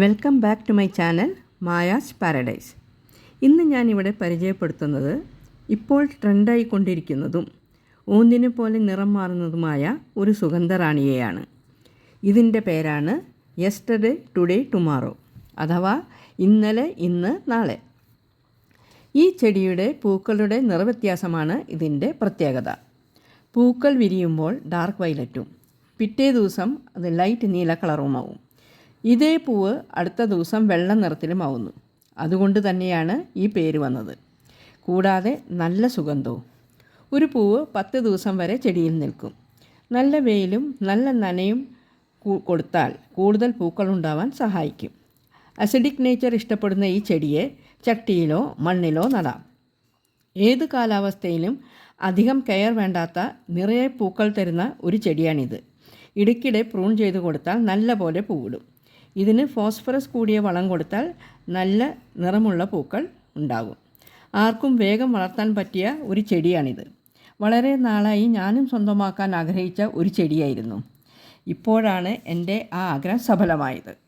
Welcome back to my channel Maya's paradise. ഇന്ന് ഞാനിവിടെ പരിചയപ്പെടുത്തുന്നത് ഇപ്പോൾ ട്രെൻഡായിക്കൊണ്ടിരിക്കുന്നതും ഊന്നിനെ പോലെ നിറം മാറുന്നതുമായ ഒരു സുഗന്ധറാണിയെയാണ്. ഇതിന്റെ പേരാണ് യെസ്റ്റർഡേ ടുഡേ ടുമാറോ അഥവാ ഇന്നലെ ഇന്ന് നാളെ. ഈ ചെടിയുടെ പൂക്കളുടെ നിറവ്യത്യാസമാണ് ഇതിന്റെ പ്രത്യേകത. പൂക്കൾ വിരിയുമ്പോൾ ഡാർക്ക് വൈലറ്റും പിറ്റേ ദിവസം അത് ലൈറ്റ് നീല കളറുമാവും ഇതേ പൂവ് അടുത്ത ദിവസം വെള്ള നിറത്തിലുമാവുന്നു. അതുകൊണ്ട് തന്നെയാണ് ഈ പേര് വന്നത്. കൂടാതെ നല്ല സുഗന്ധവും. ഒരു പൂവ് പത്ത് ദിവസം വരെ ചെടിയിൽ നിൽക്കും. നല്ല വെയിലും നല്ല നനയും കൊടുത്താൽ കൂടുതൽ പൂക്കൾ ഉണ്ടാവാൻ സഹായിക്കും. അസിഡിക് നേച്ചർ ഇഷ്ടപ്പെടുന്ന ഈ ചെടിയെ ചട്ടിയിലോ മണ്ണിലോ നടാം. ഏത് കാലാവസ്ഥയിലും അധികം കെയർ വേണ്ടാത്ത നിറയെ പൂക്കൾ തരുന്ന ഒരു ചെടിയാണിത്. ഇടയ്ക്കിടെ പ്രൂൺ ചെയ്ത് കൊടുത്താൽ നല്ല പോലെ പൂവിടും. ഇതിന് ഫോസ്ഫറസ് കൂടിയ വളം കൊടുത്താൽ നല്ല നിറമുള്ള പൂക്കൾ ഉണ്ടാകും. ആർക്കും വേഗം വളർത്താൻ പറ്റിയ ഒരു ചെടിയാണിത്. വളരെ നാളായി ഞാനും സ്വന്തമാക്കാൻ ആഗ്രഹിച്ച ഒരു ചെടിയായിരുന്നു. ഇപ്പോഴാണ് എന്റെ ആ ആഗ്രഹം സഫലമായത്.